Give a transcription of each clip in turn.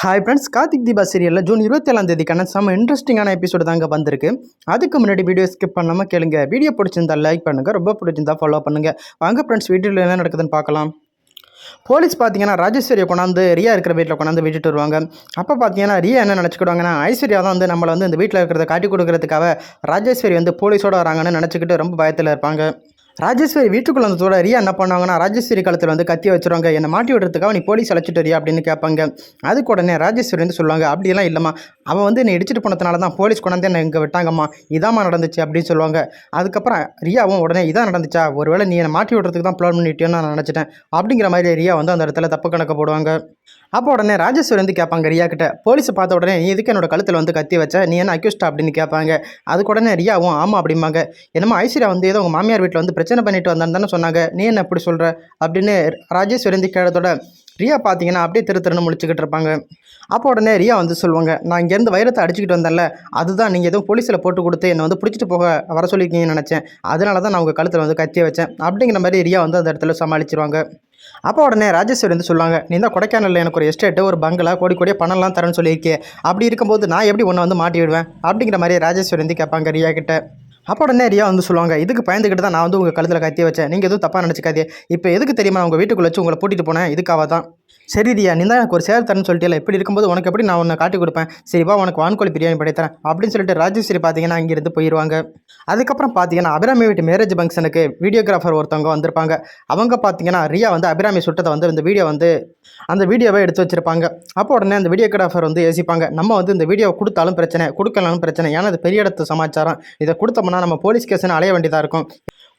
Hi friends Karthik Deepa சீரியலில் June இருபத்தேழாம் தேதிக்கான செம்ம இன்ட்ரெஸ்டிங்கான எபிசோடு தாங்க வந்திருக்கு. அதுக்கு முன்னாடி வீடியோ ஸ்கிப் பண்ணாமல் கேளுங்க. வீடியோ பிடிச்சிருந்தா லைக் பண்ணுங்கள் ரொம்ப பிடிச்சிருந்தா ஃபாலோ பண்ணுங்கள் வாங்க ஃப்ரெண்ட்ஸ் வீட்டில் என்ன நடக்குதுன்னு பார்க்கலாம். போலீஸ் பார்த்தீங்கன்னா ராஜேஸ்வரியை கொண்டாந்து ரியா இருக்கிற வீட்டில் கொண்டாந்து விட்டுட்டு வருவாங்க. அப்போ பார்த்தீங்கன்னா ரியா என்ன நினச்சிக்கிடுவாங்கன்னா ஐஸ்வர்யா தான் வந்து நம்மளை வந்து இந்த வீட்டில் இருக்கிறத காட்டி கொடுக்கறதுக்காக ராஜேஸ்வரி வந்து போலீஸோட வராங்கன்னு நினச்சிக்கிட்டு ரொம்ப பயத்தில் இருப்பாங்க. ராஜேஸ்வரி வீட்டுக்குள்ள வந்ததோட ரியா என்ன பண்ணுவாங்கன்னா ராஜேஸ்வரி காலத்தில் வந்து கத்தி வச்சிருவாங்க என்னை மாட்டி விடுறதுக்காக நீ போலீஸ் அழைச்சிட்டு வரியா? அப்படின்னு கேட்பாங்க. அதுக்கு உடனே ராஜேஸ்வரி வந்து சொல்லுவாங்க அப்படியெல்லாம் இல்லைம்மா அவன் வந்து என்னை இடிச்சிட்டு போனதுனால தான் போலீஸ் கொண்டாந்து என்னை இங்கே விட்டாங்கம்மா. இதாம்மா நடந்துச்சு அப்படின்னு சொல்லுவாங்க. அதுக்கப்புறம் ரியாவும் உடனே இதான் நடந்துச்சா? ஒருவேளை நீ என்னை மாட்டி விடுறதுக்கு தான் பிளான் பண்ணிட்டேன்னு நான் நினச்சிட்டேன். அப்படிங்கிற மாதிரி ரியா வந்து அந்த இடத்துல தப்பு கணக்கு போடுவாங்க. அப்போ உடனே ராஜேஸ்வரி வந்து கேட்பாங்க ரியா கிட்ட. போலீஸை பார்த்த உடனே நீ எதுக்கு என்னோட கழுத்தில் வந்து கத்தி வச்ச? நீ என்ன அக்யூஸ்டா அப்படின்னு கேட்பாங்க. அதுக்கு உடனே ரியாவும் ஆமாம் அப்படிம்பாங்க. என்னமோ ஐஸ்வர்யா வந்து ஏதோ உங்கள் மாமியார் வீட்டில் வந்து பிரச்சனை பண்ணிட்டு வந்தான்னு தானே சொன்னாங்க. நீ என்ன எப்படி சொல்கிற அப்படின்னு ராஜேஸ்வரி வந்து கேட்டதோட ரியா பார்த்தீங்கன்னா அப்படியே திரு திருன்னு இருப்பாங்க. அப்போ உடனே ரியா வந்து சொல்லுவாங்க நான் இங்கேருந்து வைரத்தை அடிச்சுக்கிட்டு வந்தேன்ல அதுதான் நீங்கள் எதுவும் போலீஸில் போட்டு கொடுத்து என்னை வந்து பிடிச்சிட்டு போக வர சொல்லியிருக்கீங்கன்னு நினச்சேன். அதனால தான் நான் உங்கள் கழுத்தில் வந்து கத்தி வச்சேன். அப்படிங்கிற மாதிரி ரியா வந்து அந்த இடத்துல சமாளிச்சிருவாங்க. அப்போ உடனே ராஜேஸ்வரி வந்து சொல்லுவாங்க நீ தான் கொடைக்கானலில் எனக்கு ஒரு எஸ்டேட்டு ஒரு பங்களா கோடி கோடியே பணம்லாம் தரேன்னு சொல்லியிருக்கே. அப்படி இருக்கும்போது நான் எப்படி ஒன்று வந்து மாட்டி விடுவேன்? அப்படிங்கிற மாதிரி ராஜேஸ்வரி வந்து கேட்பாங்க ரியா கிட்ட. அப்போ உடனே ரியா வந்து சொல்லுவாங்க இதுக்கு பயந்துக்கிட்டு தான் நான் வந்து உங்கள் கழுத்தில் கத்தி வச்சேன். நீங்கள் எதுவும் தப்பாக நினச்சிக்காதே இப்போ எதுக்கு தெரியுமா உங்கள் வீட்டுக்குள்ள வச்சு உங்களை கூட்டிகிட்டு போனேன்? இதுக்காக தான். சரி ரியா நீ தான் எனக்கு ஒரு சேர் தரேன்னு சொல்லிட்டு இப்படி இருக்கும்போது உனக்கு எப்படி நான் உன்னை காட்டி கொடுப்பேன்? சரி வா உனக்கு வான்கோழி பிரியாணி படைத்தரேன் அப்படின்னு சொல்லிட்டு ராஜேஸ்வரி பார்த்தீங்கன்னா இங்கேருந்து போயிடுவாங்க அதுக்கப்புறம் பார்த்தீங்கன்னா அபிராமி வீட்டு மேரேஜ் ஃபங்க்ஷனுக்கு வீடியோகிராஃபர் ஒருத்தவங்க வந்திருப்பாங்க. அவங்க பார்த்தீங்கன்னா ரியா வந்து அபிராமி சுட்டதை வந்து இந்த வீடியோ வந்து அந்த வீடியோவை எடுத்து வச்சிருப்பாங்க. அப்போ உடனே அந்த வீடியோகிராஃபர் வந்து யோசிப்பாங்க நம்ம வந்து இந்த வீடியோ கொடுத்தாலும் பிரச்சனை கொடுக்கலாலும் பிரச்சனை. ஏன்னா அது பெரிய இடத்து சமாச்சாரம். இதை கொடுத்தோம்னா நம்ம போலீஸ் கேஸ்னு அலைய வேண்டியதாக இருக்கும்.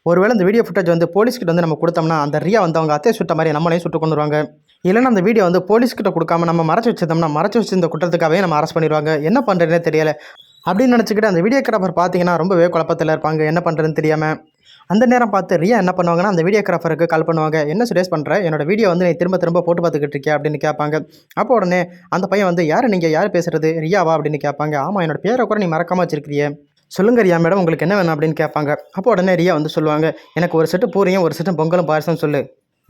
ஒருவேளை இந்த வீடியோ ஃபுட்டேஜ் வந்து போலீஸ்கிட்ட வந்து நம்ம கொடுத்தோம்னா அந்த ரியா வந்து அவங்க அத்தையை சுட்ட மாதிரி நம்மளையும் சுட்டு கொண்டு வருவாங்க. இல்லைன்னா அந்த வீடியோ வந்து போலீஸ்கிட்ட கொடுக்காம நம்ம மறைச்சு வச்சிருந்தோம்னா மறைச்சு வச்சிருந்த குற்றத்துக்காகவே நம்ம அரெஸ்ட் பண்ணிடுவாங்க. என்ன பண்ணுறதுனே தெரியல. அப்படின்னு நினச்சிக்கிட்டு அந்த வீடியோகிராஃபர் பார்த்தீங்கன்னா ரொம்பவே குழப்பத்தில் இருப்பாங்க. என்ன பண்ணுறதுன்னு தெரியாமல் அந்த நேரம் பார்த்து ரியா என்ன பண்ணுவாங்கன்னா அந்த வீடியோகிராஃபருக்கு கால் பண்ணுவாங்க. என்ன சுரேஷ் பண்ணுற என்னோட வீடியோ வந்து நீ திரும்ப திரும்ப போட்டு பார்த்துக்கிட்டு இருக்கேன் அப்படின்னு கேட்பாங்க. அப்போ உடனே அந்த பையன் வந்து யார் நீங்கள் யார் பேசுறது? ரியாவா? அப்படின்னு கேட்பாங்க. ஆமாம் என்னோட பேரை கூட நீ மறக்காமல் வச்சிருக்கிறியே. சொல்லுங்க ரியா மேடம் உங்களுக்கு என்ன வேணும் அப்படின்னு கேட்பாங்க. அப்போ உடனே ரியா வந்து சொல்லுவாங்க எனக்கு ஒரு செட்டு பூரியும் ஒரு செட்டு பொங்கலும் பாயசம் சொல்லு.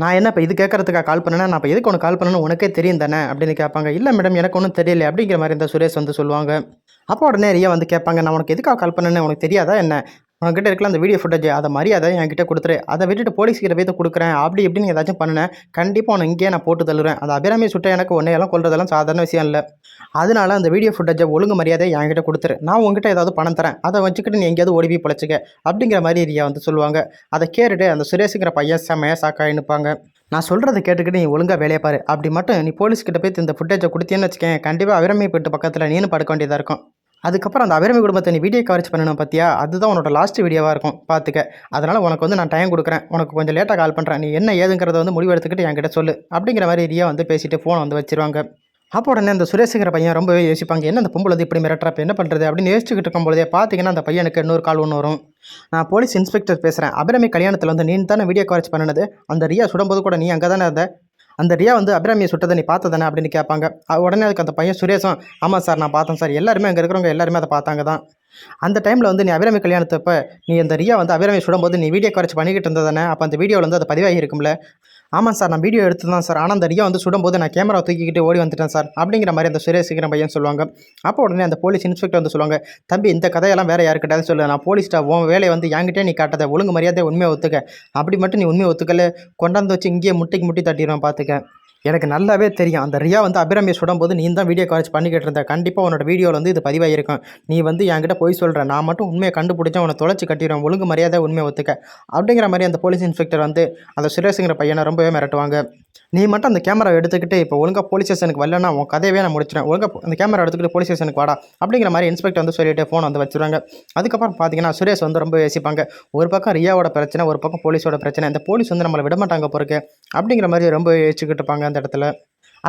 நான் என்ன இப்போ இது கேட்கறதுக்காக கால் பண்ணேன்னா நான் இப்போ எதுக்கு ஒன்று கால் பண்ணணும் உனக்கே தெரியும் தானே அப்படின்னு கேட்பாங்க. இல்லை மேடம் எனக்கு ஒன்றும் தெரியல அப்படிங்கிற மாதிரி இந்த சுரேஷ் வந்து சொல்லுவாங்க. அப்போ உடனே ரியா வந்து கேட்பாங்க நான் உனக்கு எதுக்காக கால் பண்ணேன்னு உனக்கு தெரியாதா என்ன? உங்ககிட்ட இருக்கலாம் அந்த வீடியோ ஃபுட்டேஜ் அதை மரியாதை என்கிட்ட கொடுத்துரு. அதை விட்டுட்டு போலீஸ் கிட்ட போய் கொடுக்குறேன். அப்படி இப்படின்னு ஏதாச்சும் பண்ணினேன். கண்டிப்பாக உனக்கு இங்கேயே நான் போட்டு தள்ளுறேன். அது அபிராமி சுட்ட எனக்கு ஒன்றையெல்லாம் கொள்றதெல்லாம் சாதாரண விஷயம் இல்லை. அதனால அந்த வீடியோ ஃபுட்டேஜை ஒழுங்கு மரியாதை என்கிட்ட கொடுத்துரு. நான் உங்ககிட்ட ஏதாவது பணம் தரேன். அதை வச்சுக்கிட்டு நீ எங்கேயாவது ஓடி போய் பிழைச்சிக்க. அப்படிங்கிற மாதிரி ரியா வந்து சொல்லுவாங்க. அதை கேட்டுட்டு அந்த சுரேஷுங்கிற பையன் செம்மையா சாக்காய் நிற்பாங்க நான் சொல்கிறத கேட்டுக்கிட்டு நீ ஒழுங்காக வேலையை பாரு. அப்படி மட்டும் நீ போலீஸ்கிட்ட போய் இந்த ஃபுட்டேஜை கொடுத்தேன்னு வச்சுக்கேன். கண்டிப்பாக அபிராமி போயிட்டு பக்கத்தில் நீனு படுக்க வேண்டியதாக இருக்கும். அதுக்கப்புறம் அந்த அபிரமி குடும்பத்தை நீ வீடியோ கவரேஜ் பண்ணணும் பார்த்தியா அதுதான் உன்னோட லாஸ்ட் வீடியோவாக இருக்கும். பார்த்துக்க அதனால் உனக்கு வந்து நான் டைம் கொடுக்குறேன். உனக்கு கொஞ்சம் லேட்டாக கால் பண்ணுறேன் நீ என்ன ஏதுங்கிறத வந்து முடிவெடுத்துக்கிட்டு என்கிட்ட சொல்லு. அப்படிங்கிற மாதிரி ரியா வந்து பேசிட்டு ஃபோன் வந்து வச்சிருவாங்க. அப்போ உடனே அந்த சுரேஷுங்கிற பையன் ரொம்பவே யோசிப்பாங்க. என்ன அந்த பொம்பளை வந்து இப்படி மிரட்டுறப்ப? என்ன பண்ணுறது அப்படின்னு யோசிச்சுக்கிட்டு இருக்கும்போதே பார்த்தீங்கன்னா அந்த பையனுக்கு இன்னொரு கால் ஒன்று வரும். நான் போலீஸ் இன்ஸ்பெக்டர் பேசுகிறேன் அபிரமி கல்யாணத்தில் வந்து நீ தானே வீடியோ கவரேஜ் பண்ணினது? அந்த ரியா சுடும்போது கூட நீ அங்கே தானே இருந்த? அந்த ரியா வந்து அபிராமியை சுட்டதை நீ பார்த்ததானே? அப்படின்னு கேட்பாங்க. உடனே அதுக்கு அந்த பையன் சுரேஷும் ஆமாம் சார் நான் பார்த்தேன் சார். எல்லாருமே அங்கே இருக்கிறவங்க எல்லாருமே அதை பார்த்தாங்க தான். அந்த டைமில் வந்து நீ அபிராமி கல்யாணத்தப்போ நீ அந்த ரியா வந்து அபிராமி சுடும்போது நீ வீடியோ குறைச்சி பண்ணிக்கிட்டு இருந்ததானே? அப்போ அந்த வீடியோவில் வந்து அது பதிவாகி இருக்கும்ல? ஆமாம் சார் நான் வீடியோ எடுத்து தான் சார். ஆனால் அந்த ரியா வந்து சுடும்போது நான் கேமரா தூக்கிக்கிட்டு ஓடி வந்துட்டேன் சார். அப்படிங்கிற மாதிரி அந்த சுரேஷுங்கிற பையன் சொல்லுவாங்க. அப்போ உடனே அந்த போலீஸ் இன்ஸ்பெக்டர் வந்து சொல்லுவாங்க தம்பி இந்த கதையெல்லாம் வேறு யாருக்கிட்டாலும் சொல்லு. நான் போலீஸ்டா உன் வேலையை வந்து என்கிட்டே நீ காட்டாத. ஒழுங்கு மரியாதை உண்மையை ஒத்துக்க. அப்படி மட்டும் நீ உண்மையை ஒத்துக்கல. கொண்டாந்து வச்சு இங்கேயே முட்டைக்கு முட்டி தட்டிடுவேன் பார்த்துக்க எனக்கு நல்லாவே தெரியும். அந்த ரியா வந்து அபிராமியை சுடும்போது நீ தான் வீடியோ காலேஜ் பண்ணிக்கிட்டு இருந்த. கண்டிப்பாக உன்னோட வீடியோவில் வந்து இது பதிவாகிருக்கும் நீ வந்து என்கிட்ட போய் சொல்கிற நான் மட்டும் உண்மையை கண்டுபிடிச்சா உன்னை தொலைச்சி கட்டிடுவேன். ஒழுங்கு மரியாதை உண்மையை ஒத்துக்க. அப்படிங்கிற மாதிரி அந்த போலீஸ் இன்ஸ்பெக்டர் வந்து அந்த சுரேஷுங்கிற பையனை ரொம்பவே மிரட்டுவாங்க. நீ மட்டும் அந்த கேமரா எடுத்துக்கிட்டு இப்போ ஒழுங்காக போலீஸ் ஸ்டேஷனுக்கு வரலன்னா உன் கதையவே நான் முடிச்சிடேன் ஒழுங்கா அந்த கேமரா எடுத்துக்கிட்டு போலீஸ் ஸ்டேஷனுக்கு வாடா அப்படிங்கிற மாதிரி இன்ஸ்பெக்டர் வந்து சொல்லிட்டு ஃபோன் வந்து வச்சுருவாங்க. அதுக்கப்புறம் பார்த்தீங்கன்னா சுரேஷ் வந்து ரொம்ப யோசிப்பாங்க. ஒரு பக்கம் ரியாவோட பிரச்சனை ஒரு பக்கம் போலீஸோட பிரச்சனை. இந்த போலீஸ் வந்து நம்மளை விடமாட்டாங்க போறக்கு அப்படிங்கிற மாதிரி ரொம்ப யோசிச்சுக்கிட்டு இருப்பாங்க அந்த இடத்துல.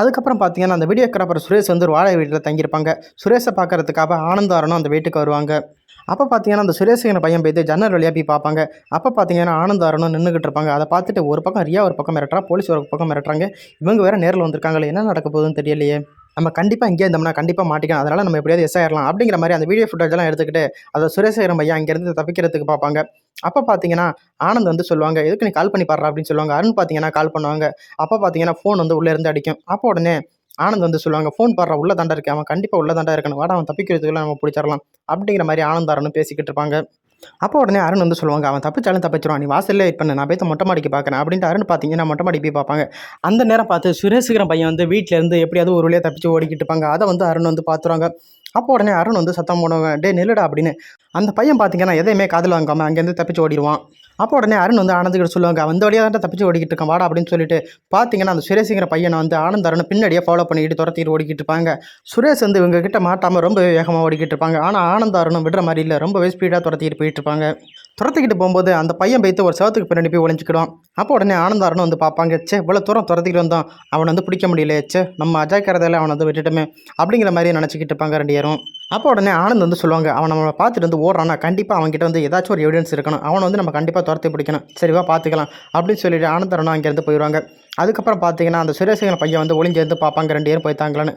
அதுக்கப்புறம் பார்த்தீங்கன்னா அந்த வீடியோகிராஃபர் சுரேஷ் வந்து ஒரு வாடகை வீட்டில் தங்கியிருப்பாங்க. சுரேஷை பார்க்கறதுக்காக ஆனந்தாரனும் அந்த வீட்டுக்கு வருவாங்க. அப்போ பார்த்தீங்கன்னா அந்த சுரேஷுங்கிற பையன் போய்த்து ஜன்னல் வழியாக போய் பார்ப்பாங்க. அப்போ பார்த்தீங்கன்னா ஆனந்தாரனும் நின்றுக்கிட்டு இருப்பாங்க. அதை பார்த்துட்டு ஒரு பக்கம் ரியா ஒரு பக்கம் மிரட்டுறா போலீஸ் ஒரு பக்கம் மிரட்டுறாங்க. இவங்க வேறு நேரில் வந்திருக்காங்களே என்ன நடக்க போகுதுன்னு தெரியலையே. நம்ம கண்டிப்பாக இங்கே இருந்தோம்னா கண்டிப்பாக மாட்டிக்கலாம். அதனால் நம்ம எப்படியாவது எஸ் ஆயிடலாம் அப்படிங்கிற மாதிரி அந்த வீடியோ ஃபுட்டேஜ் எல்லாம் எடுத்துக்கிட்டு அதை சுரேசகரம் பையன் அங்கேருந்து தப்பிக்கிறதுக்கு பார்ப்பாங்க. அப்போ பார்த்தீங்கன்னா ஆனந்த் வந்து சொல்லுவாங்க எதுக்கு நீ கால் பண்ணி பாடுறா? அப்படின்னு சொல்லுவாங்க. அருண் பார்த்தீங்கன்னா கால் பண்ணுவாங்க. அப்போ பார்த்தீங்கன்னா ஃபோன் வந்து உள்ளே இருந்து அடிக்கும். அப்போ உடனே ஆனந்த் வந்து சொல்லுவாங்க ஃபோன் பாடுற உள்ள தாண்டா இருக்கு அவன் கண்டிப்பாக உள்ள தாண்டா இருக்கணும் வாடா அவன் தப்பிக்கிறதுக்குள்ள நம்ம பிடிச்சிடலாம் அப்படிங்கிற மாதிரி ஆனந்த் பேசிக்கிட்டு இருப்பாங்க. அப்போ உடனே அருண் வந்து சொல்லுவாங்க அவன் தப்பிச்சாலும் தப்பிச்சிருவான். நீ வாசல்லே வெயிட் நான் போய் மொட்டை மாடிக்கு பார்க்குறேன். அப்படின்ட்டு அருண் பார்த்தீங்கன்னா மொட்டை மாடி போய் பார்ப்பாங்க. அந்த நேரம் பார்த்து சுரேஷ்கிற பையன் வந்து வீட்டில் இருந்து எப்படியாவது ஒரு வழியாக தப்பிச்சு ஓடிக்கிட்டு இருப்பாங்க. அதை வந்து அருண் வந்து பார்த்துருவாங்க. அப்போ உடனே அருண் வந்து சத்தம் போடுவாங்க டே நில்லுடா அப்படின்னு. அந்த பையன் பார்த்தீங்கன்னா எதையுமே காதில் வாங்காமல் அங்கேருந்து தப்பிச்சு ஓடிடுவான். அப்போ உடனே அருண் வந்து ஆனந்துக்கிட்ட சொல்லுவாங்க அந்த வழியாக தான் தப்பிச்சு ஓடிக்கிட்டு இருக்கான் வாடா அப்படின்னு சொல்லிட்டு பார்த்தீங்கன்னா அந்த சுரேஷுங்கிற பையனை வந்து ஆனந்த் அருண் பின்னாடியே ஃபாலோ பண்ணிக்கிட்டு துரத்திட்டு ஓடிக்கிட்டு இருப்பாங்க. சுரேஷ் வந்து இவங்க கிட்ட மாட்டாமல் ரொம்ப வேகமாக ஓடிக்கிட்டு இருப்பாங்க. ஆனால் ஆனந்த் அருணும் விடுற மாதிரி இல்லை ரொம்பவே ஸ்பீடாக துரத்திட்டு போயிட்டு இருப்பாங்க. துரத்திக்கிட்டு போகும்போது அந்த பையன் பைத்து ஒரு சவத்துக்கு பின்னாடி போய் ஒழிஞ்சிக்கிடும் அப்போ உடனே ஆனந்தாரனும் வந்து பார்ப்பாங்க சே இவ்வளோ தூரம் துரத்திக்கிட்டு வந்தோம் அவனை வந்து பிடிக்க முடியல சே நம்ம அஜாக்கிறதால அவனை வந்து விட்டுட்டுமே. அப்படிங்கிற மாதிரி நினச்சிக்கிட்டு இருப்பாங்க ரெண்டு பேரும். அப்போ உடனே ஆனந்த் வந்து சொல்லுவாங்க அவன் நம்மளை பார்த்துட்டு வந்து ஓடுறானா கண்டிப்பாக அவன்கிட்ட வந்து ஏதாச்சும் ஒரு எவிடன்ஸ் இருக்கணும். அவனை வந்து நம்ம கண்டிப்பாக துரத்தி பிடிக்கணும். சரிவா பார்த்துக்கலாம். அப்படின்னு சொல்லிட்டு ஆனந்தரனும் அங்கேருந்து போயிடுவாங்க. அதுக்கப்புறம் பார்த்தீங்கன்னா அந்த சுரேசகன் பையன் வந்து ஒளிஞ்சேருந்து பார்ப்பாங்க ரெண்டு பேரும் போய்த்தாங்களான்னு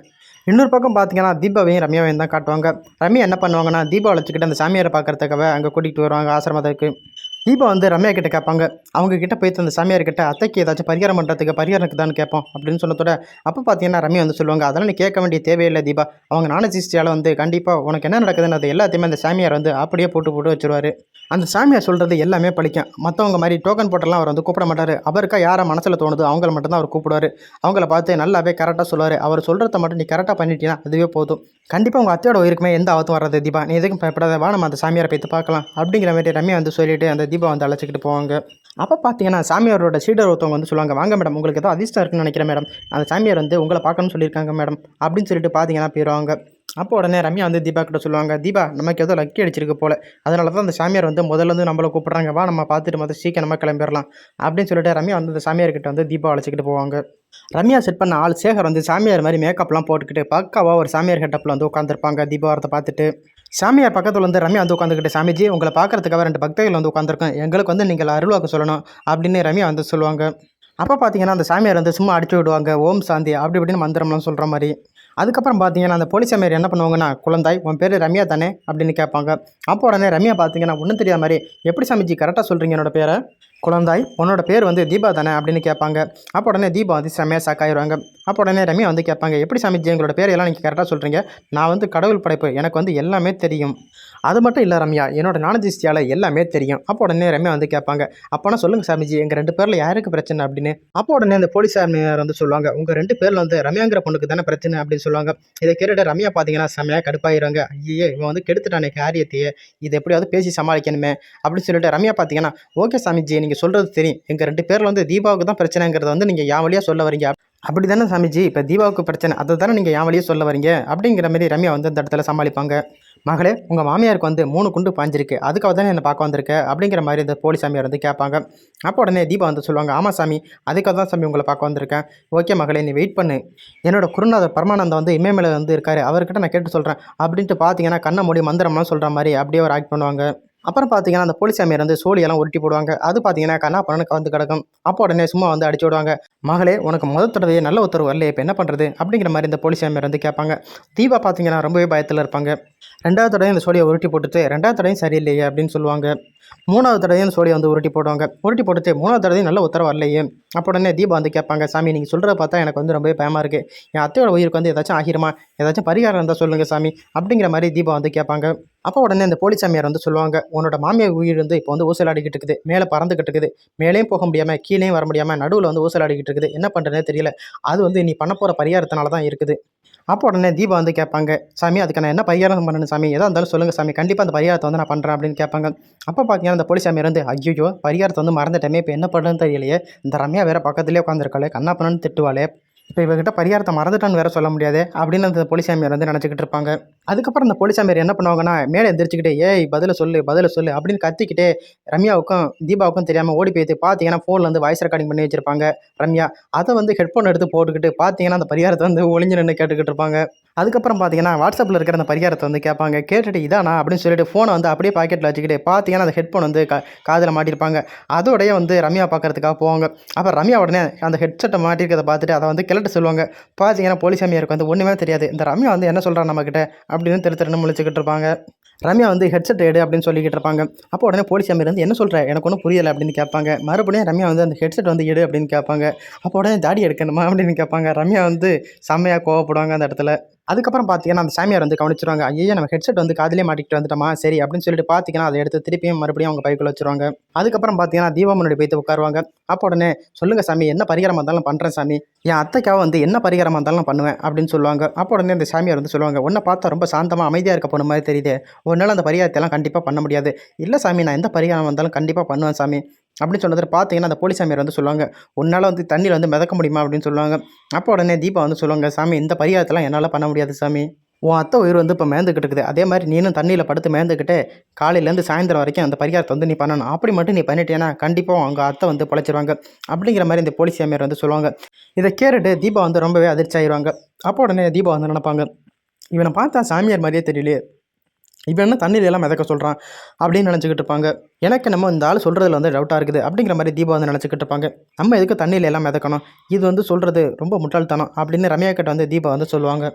இன்னொரு பக்கம் பார்த்தீங்கன்னா தீபாவையும் ரம்யாவையும் தான் காட்டுவாங்க. ரம்யா என்ன பண்ணுவாங்கன்னா தீபா வச்சுக்கிட்டு அந்த சாமியாரை பார்க்குறதுக்காக அங்கே கூட்டிகிட்டு வருவாங்க ஆசிரமத்துக்கு. தீபா வந்து ரம்யா கிட்ட கேட்பாங்க. அவங்க கிட்ட போயிட்டு அந்த சாமியார் கிட்ட அத்தைக்கு ஏதாச்சும் பரிகாரம் பண்ணுறதுக்கு பரிகாரம் தான் கேட்போம் அப்படின்னு சொன்னதோட அப்போ பார்த்தீங்கன்னா ரம்யா வந்து சொல்லுவாங்க அதெல்லாம் நீ கேட்க வேண்டிய தேவையில்லை தீபா. அவங்க நானஜிஸ்டியால் வந்து கண்டிப்பாக உனக்கு என்ன நடக்குதுன்னு அது எல்லாத்தையுமே அந்த சாமியார் வந்து அப்படியே போட்டு போட்டு வச்சிருவாரு. அந்த சாமியார் சொல்கிறது எல்லாமே பழிக்கும். மற்றவங்க மாதிரி டோக்கன் போட்டெல்லாம் அவர் வந்து கூப்பிட மாட்டார். அவருக்கா யாரை மனசில் தோணுதோ அவங்கள மட்டும்தான் அவர் கூப்பிடுவார். அவங்கள பார்த்து நல்லாவே கரெக்டாக சொல்லுவார். அவர் சொல்கிறத மட்டும் நீ கரெக்டாக பண்ணிட்டீங்கன்னா அதுவே போதும். கண்டிப்பாக உங்கள் அத்தையோட உயிருக்குமே எந்த ஆபத்தும் வராது தீபா. நீ எதுக்கும் பயப்படாத. வா நம்ம அந்த சாமியாரை போய்த்து பார்க்கலாம். அப்படிங்கிற மாதிரி ரம்யா வந்து சொல்லிட்டு அந்த தீபா வந்து அழைச்சிக்கிட்டு போவாங்க. அப்போ பார்த்தீங்கன்னா சாமியாரோட சீடர் ஒருத்தவங்க வந்து சொல்லுவாங்க வாங்க மேடம் உங்களுக்கு ஏதோ அதிர்ஷ்டம் இருக்குன்னு நினைக்கிறேன் மேடம். அந்த சாமியார் வந்து உங்களை பார்க்கணும்னு சொல்லியிருக்காங்க மேடம் அப்படின்னு சொல்லிட்டு பார்த்தீங்கன்னா போயிடுவாங்க அப்போ உடனே ரம்யா வந்து தீபா கிட்ட சொல்லுவாங்க தீபா நமக்கு ஏதோ லக்கி அடிச்சிருக்கு போல. அதனால தான் அந்த சாமியார் வந்து முதல்ல வந்து நம்மளை கூப்பிட்றாங்க. வா நம்ம பார்த்துட்டு மொதல் சீக்கிரமாக கிளம்பிடலாம் அப்படின்னு சொல்லிட்டு ரம்யா வந்து அந்த சாமியார்கிட்ட வந்து தீபா அழைச்சிக்கிட்டு போவாங்க. ரம்யா செட் பண்ண ஆள் சேகர் வந்து சாமியார் மாதிரி மேக்கப்லாம் போட்டுக்கிட்டு பக்காவாக ஒரு சாமியார் ஹெட்டப்பில் வந்து உட்காந்துருப்பாங்க தீபாவரத்தை பார்த்துட்டு. சாமியார் பக்கத்தில் வந்து ரம்யா வந்து உட்காந்துக்கிட்டு சாமிஜி உங்களை பார்க்குறதுக்காக ரெண்டு பக்தர்கள் வந்து உட்காந்துருக்கோம் எங்களுக்கு வந்து நீங்கள் அருள்வாக்கு சொல்லணும் அப்படின்னு ரம்யா வந்து சொல்லுவாங்க. அப்போ பார்த்தீங்கன்னா அந்த சாமியார் வந்து சும்மா அடிச்சு விடுவாங்க. ஓம் சாந்தி அப்படி இப்படின்னு மந்திரம்லாம் சொல்கிற மாதிரி. அதுக்கப்புறம் பார்த்தீங்கன்னா அந்த போலீஸ் சாமியார் என்ன பண்ணுவாங்கன்னா குழந்தாய் உன் பேர் ரம்யா தானே? அப்படின்னு கேட்பாங்க. அப்போ உடனே ரம்யா பார்த்தீங்கன்னா ஒன்றும் தெரியாத மாதிரி எப்படி சாமிஜி கரெக்டாக சொல்கிறீங்க என்னோட பேரை? குழந்தாய் உன்னோட பேர் வந்து தீபா தானே அப்படின்னு கேட்பாங்க. அப்போ உடனே தீபா வந்து செம்மையாக சாக்காயிருவாங்க அப்போ உடனே ரம்யா வந்து கேட்பாங்க எப்படி சாமிஜி எங்களோட பேரையெல்லாம் நீங்கள் கரெக்டாக சொல்கிறீங்க நான் வந்து கடவுள் படைப்பு எனக்கு வந்து எல்லாமே தெரியும். அது மட்டும் இல்லை ரம்யா என்னோட நானதிஷ்டியால் எல்லாமே தெரியும். அப்போ உடனே ரம்யா வந்து கேட்பாங்க அப்போனா சொல்லுங்கள் சாமிஜி எங்கள் ரெண்டு பேரில் யாருக்கு பிரச்சனை? அப்படின்னு. அப்போ உடனே அந்த போலீஸ் சாமியார் வந்து சொல்லுவாங்க உங்கள் ரெண்டு பேரில் வந்து ரம்யாங்கிற பொண்ணுக்கு தானே பிரச்சனை? அப்படின்னு சொல்லுவாங்க. இதை கேட்டுட்டு ரம்யா பார்த்தீங்கன்னா செம்மையாக கடுப்பாயிருவாங்க. ஐயே இவன் வந்து கெடுத்துட்டானே காரியத்தையே இதை எப்படியாவது பேசி சமாளிக்கணுமே? அப்படின்னு சொல்லிட்டு ரம்யா பார்த்தீங்கன்னா ஓகே சாமிஜி நீங்கள் சொல்கிறது தெரியும். எங்கள் ரெண்டு பேரில் வந்து தீபாவுக்கு தான் பிரச்சனைங்கிறத வந்து நீங்கள் என் வழியாக சொல்ல வரீங்க. அப்படி தானே சாமிஜி? இப்போ தீபாவுக்கு பிரச்சனை. அதை தானே நீங்கள் என் வழியாக சொல்ல வரீங்க? அப்படிங்கிற மாதிரி ரம்யா வந்து அந்த இடத்துல சமாளிப்பாங்க. மகளே உங்கள் மாமியாருக்கு வந்து மூணு குண்டு பாஞ்சிருக்கு. அதுக்காக தானே என்னை பார்க்க வந்திருக்க? அப்படிங்கிற மாதிரி இந்த போலி சாமியார் வந்து கேட்பாங்க. அப்போ உடனே தீபா வந்து சொல்லுவாங்க ஆமாம் சாமி அதுக்காக தான் சாமி உங்களை பார்க்க வந்திருக்கேன். ஓகே மகளே நீ வெயிட் பண்ணு. என்னோட குருநாதர் பரமானந்தம் வந்து இமயமலை வந்து இருக்காரு. அவர்கிட்ட நான் கேட்டு சொல்கிறேன் அப்படின்ட்டு பார்த்தீங்கன்னா கண்ணை மூடி மந்திரம்லாம் சொல்கிற மாதிரி அப்படியே ஒரு ஆக்ட் பண்ணுவாங்க. அப்புறம் பார்த்தீங்கன்னா அந்த போலீஸ் சாமியார் வந்து சோழியெல்லாம் உருட்டி போடுவாங்க. அது பார்த்தீங்கன்னா கண்ணா பண்ணனு கலந்து கிடக்கும். அப்போ உடனே சும்மா வந்து அடிச்சு விடுவாங்க. மகளே உனக்கு முதல் தடவையே நல்ல உத்தரவு வரலையே இப்போ என்ன பண்ணுறது அப்படிங்கிற மாதிரி இந்த போலீஸ் சாமியார் வந்து கேட்பாங்க. தீபா பார்த்தீங்கன்னா ரொம்பவே பயத்தில் இருப்பாங்க. ரெண்டாவது தடவை இந்த சோழியை உருட்டி போட்டுட்டு ரெண்டாவது தடவையும் சரியில்லையே அப்படின்னு சொல்லுவாங்க. மூணாவது தடவையும் சோழியை வந்து உருட்டி போடுவாங்க. உருட்டி போட்டுட்டு மூணாவது தடவையும் நல்ல உத்தரவு வரலையே. அப்போ உடனே தீபா வந்து கேட்பாங்க சாமி நீங்கள் சொல்கிறத பார்த்தா எனக்கு வந்து ரொம்பவே பயமாக இருக்குது என் அத்தையோட உயிருக்கு வந்து ஏதாச்சும் ஆகிருமா? ஏதாச்சும் பரிகாரம் இருந்தால் சொல்லுங்கள் சாமி. அப்படிங்கிற மாதிரி தீபா வந்து கேட்பாங்க. அப்போ உடனே அந்த போலீஸ் சாமியார் வந்து சொல்லுவாங்க உன்னோட மாமியார் உயிர் வந்து இப்போ வந்து ஊசலாடிக்கிட்டு இருக்குது. மேலே பறந்துக்கிட்டு இருக்குது. மேலேயும் போக முடியாமல் கீழேயும் வர முடியாமல் நடுவில் வந்து ஊசலாடிக்கிட்டு இருக்குது. என்ன பண்ணுறதுனே தெரியல. அது வந்து நீ பண்ண போகிற பரிகாரத்தினால தான் இருக்குது. அப்போ உடனே தீபா வந்து கேட்பாங்க சாமி அதுக்கு நான் என்ன பரிகாரம் பண்ணணும் சாமி? எதாக இருந்தாலும் சொல்லுங்கள் சாமி. கண்டிப்பாக அந்த பரிகாரத்தை வந்து நான் பண்ணுறேன் அப்படின்னு கேட்பாங்க. அப்போ பார்த்தீங்கன்னா அந்த போலீஸ் சாமியார் வந்து ஐயோ பரிகாரத்தை வந்து மறந்துட்டேமே இப்போ என்ன பண்ணுறதுன்னு தெரியலையே. இந்த ரம்யா வேறு பக்கத்துலேயே உட்காந்துருக்காளே கண்ணா பண்ணணும்னு திட்டுவாளே. இப்போ இவகிட்ட பரிகாரத்தை மறந்துட்டான்னு வேற சொல்ல முடியாது அப்படின்னு அந்த போலீசாமியார் வந்து நினச்சிக்கிட்டு இருப்பாங்க. அதுக்கப்புறம் அந்த போலீசாமியார் என்ன பண்ணுவாங்கன்னா மேலே எழுந்திரிச்சிக்கிட்டே ஏய் பதில சொல்லு பதில சொல்லு அப்படின்னு கத்திக்கிட்டே ரம்யாவுக்கும் தீபாவுக்கும் தெரியாமல் ஓடி போயிட்டு பார்த்தீங்கன்னா ஃபோனில் வந்து வாய்ஸ் ரெக்கார்டிங் பண்ணி வச்சிருப்பாங்க ரம்யா. அதை வந்து ஹெட்ஃபோன் எடுத்து போட்டுக்கிட்டு பார்த்தீங்கன்னா அந்த பரிகாரத்தை வந்து ஒளிஞ்சு நின்று கேட்டுக்கிட்டு இருப்பாங்க. அதுக்கப்புறம் பார்த்தீங்கன்னா வாட்ஸ்அப்பில் இருக்கிற அந்த பரிகாரத்தை வந்து கேட்பாங்க. கேட்டுட்டு இதானா? அப்படின்னு சொல்லிட்டு ஃபோனை வந்து அப்படியே பாக்கெட்டில் வச்சுக்கிட்டு பார்த்தீங்கன்னா அந்த ஹெட்ஃபோன் வந்து கா காதில் மாட்டியிருப்பாங்க அதோடய வந்து ரம்யா பார்க்குறதுக்காக போவாங்க. அப்போ ரம்யா உடனே அந்த ஹெட்செட்டை மாட்டிருக்கிறத பார்த்துட்டு அதை வந்து கிளட்ட சொல்லுவாங்க. பார்த்தீங்கன்னா போலீஸ் சாமியாருக்கு வந்து ஒன்றுமே தெரியாது. இந்த ரம்யா வந்து என்ன சொல்கிறான் நம்மக்கிட்ட அப்படின்னு திரு திருன்னு முழிச்சுக்கிட்டு இருப்பாங்க. ரம்யா வந்து ஹெட்செட் எடு அப்படின்னு சொல்லிக்கிட்டு இருப்பாங்க. அப்போ உடனே போலீஸ் அமீர் வந்து என்ன சொல்கிற எனக்கு ஒன்றும் புரியலை அப்படின்னு கேட்பாங்க. மறுபடியும் ரம்யா வந்து அந்த ஹெட்செட் வந்து எடு அப்படின்னு கேட்பாங்க. அப்போ உடனே தாடி எடுக்கணுமா? அப்படின்னு கேட்பாங்க. ரம்யா வந்து செம்மையாக கோவப்படுவாங்க அந்த இடத்துல. அதுக்கப்புறம் பார்த்தீங்கன்னா அந்த சாமியார் வந்து கவனிச்சிருவாங்க ஐயோ நம்ம ஹெட்செட் வந்து காதிலே மாட்டிக்கிட்டு வந்துட்டோமா? சரி அப்படின்னு சொல்லிட்டு பார்த்தீங்கன்னா அதை எடுத்து திருப்பியும் மறுபடியும் அவங்க பைக்குள்ள வச்சிருவாங்க. அதுக்கப்புறம் பார்த்தீங்கன்னா தீபா போய்த்து உட்காருவாங்க. அப்போ உடனே சொல்லுங்க சாமி என்ன பரிகாரமாக இருந்தாலும் பண்ணுறேன் சாமி. என் அத்தைக்காக வந்து என்ன பரிகாரமாக இருந்தாலும் பண்ணுவேன் அப்படின்னு சொல்லுவாங்க. அப்போ உடனே அந்த சாமியார் வந்து சொல்லுவாங்க உன்னை பார்த்தா ரொம்ப சாந்தமாக அமைதியாக இருக்க போன மாதிரி தெரியுது. உன்னால் அந்த பரிகாரத்தை எல்லாம் கண்டிப்பாக பண்ண முடியாது. இல்லை சாமி நான் எந்த பரிகாரம் வந்தாலும் கண்டிப்பாக பண்ணுவேன் சாமி. அப்படின்னு சொன்னதை பார்த்தீங்கன்னா அந்த போலீஸ் சாமியார் வந்து சொல்லுவாங்க உன்னால் வந்து தண்ணியில் வந்து மிதக்க முடியுமா? அப்படின்னு சொல்லுவாங்க. அப்போ உடனே தீபா வந்து சொல்லுவாங்க சாமி இந்த பரிகாரத்தெல்லாம் என்னால் பண்ண முடியாது சாமி. உன் அத்தை உயிர் வந்து இப்போ மேந்துக்கிட்டு இருக்குது. அதே மாதிரி நீனும் தண்ணியில் படுத்து மேந்துக்கிட்டு காலையிலேருந்து சாயந்தரம் வரைக்கும் அந்த பரிகாரத்தை வந்து நீ பண்ணணும். அப்படி மட்டும் நீ பண்ணிட்டேன்னா கண்டிப்பாக அவங்க அத்தை வந்து பொழைச்சிருவாங்க. அப்படிங்கிற மாதிரி இந்த போலீஸ் சாமியார் வந்து சொல்லுவாங்க. இதை கேட்டுட்டு தீபா வந்து ரொம்பவே அதிர்ச்சி ஆயிடுவாங்க அப்போ உடனே தீபா வந்து நினைப்பாங்க இவனை பார்த்தா சாமியார் மாதிரியே தெரியலையே. இவன் என்ன தண்ணியில் எல்லாம் மிதக்க சொல்கிறான் அப்படின்னு நினச்சிக்கிட்டு இருப்பாங்க. எனக்கு நம்ம இந்த ஆள் சொல்கிறதுல வந்து டவுட்டாக இருக்குது அப்படிங்கிற மாதிரி தீபா வந்து நினச்சிக்கிட்டு இருப்பாங்க. நம்ம எதுக்கு தண்ணியில் எல்லாம் மிதக்கணும்? இது வந்து சொல்கிறது ரொம்ப முட்டாள்தனம் அப்படின்னு ரம்யா கிட்ட வந்து தீபா வந்து சொல்லுவாங்க.